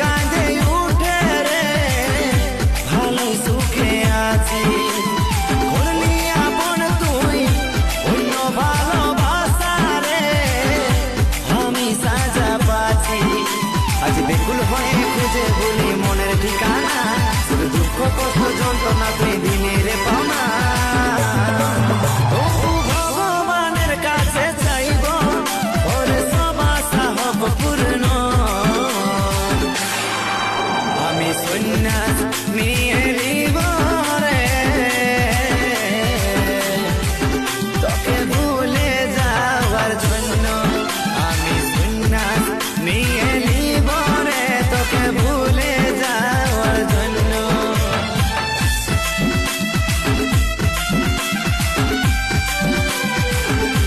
কাঁদে উঠে রে, ভালো সুখে আছি। করলি আপন তুই, অন্য ভালোবাসা রে, আমি সাজা পাচ্ছি। আজ বেকুল হয়ে খুঁজে বলি মনের ঠিকানা। Me and you.